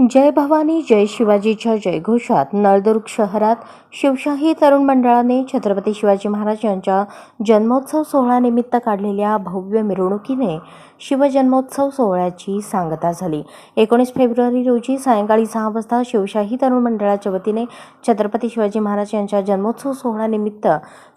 जय भवानी जय शिवाजीच्या जयघोषात नळदुर्ग शहरात शिवशाही तरुण मंडळाने छत्रपती शिवाजी महाराज यांच्या जन्मोत्सव सोहळ्यानिमित्त काढलेल्या भव्य मिरवणुकीने शिवजन्मोत्सव सोहळ्याची सांगता झाली. एकोणीस फेब्रुवारी रोजी सायंकाळी सहा वाजता शिवशाही तरुण मंडळाच्या वतीने छत्रपती शिवाजी महाराज यांच्या जन्मोत्सव सोहळ्यानिमित्त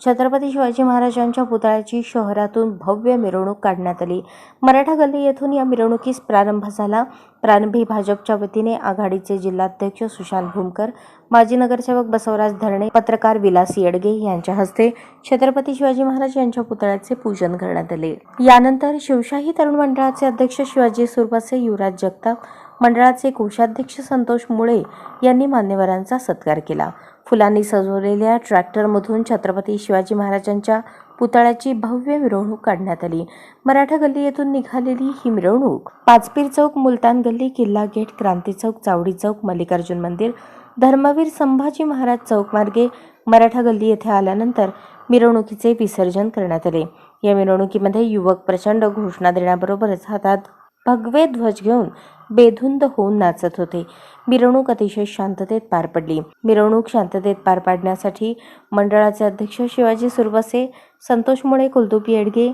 छत्रपती शिवाजी महाराजांच्या पुतळ्याची शहरातून भव्य मिरवणूक काढण्यात आली. मराठा गल्ली येथून या मिरवणुकीस प्रारंभ झाला. प्रारंभी भाजपच्या वतीने आघाडीचे जिल्हाध्यक्ष सुशांत भूमकर माजी नगरसेवक बसवराज धरणे पत्रकार विलास येडगे यांच्या हस्ते छत्रपती शिवाजी महाराज यांच्या पुतळ्याचे पूजन करण्यात आले. यानंतर शिवशाही तरुण मंडळाचे अध्यक्ष शिवाजी सुरपासे युवराज जगताप मंडळाचे कोषाध्यक्ष संतोष मुळे यांनी मान्यवरांचा सत्कार केला. फुलांनी सजवलेल्या ट्रॅक्टरमधून छत्रपती शिवाजी महाराजांच्या पुतळ्याची भव्य मिरवणूक काढण्यात आली. मराठा गल्ली येथून निघालेली ही मिरवणूक पाचपीर चौक मुलतान गल्ली किल्ला गेट क्रांती चौक चावडी चौक मल्लिकार्जुन मंदिर धर्मवीर संभाजी महाराज चौकमार्गे मराठा गल्ली येथे आल्यानंतर मिरवणुकीचे विसर्जन करण्यात आले. या मिरवणुकीमध्ये युवक प्रचंड घोषणा देण्याबरोबरच हातात भगवे ध्वज घेऊन बेधुंद होऊन नाचत होते. मिरवणूक अतिशय शांततेत पार पडली. मिरवणूक शांततेत पार पाडण्यासाठी मंडळाचे अध्यक्ष शिवाजी सुरवसे संतोष मुळे कुलदीप येडगे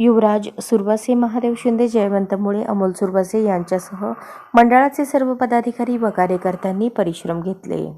युवराज सुरवासे महादेव शिंदे जयवंत मुळे अमोल सुरवासे यांच्यासह मंडळाचे सर्व पदाधिकारी व कार्यकर्त्यांनी परिश्रम घेतले.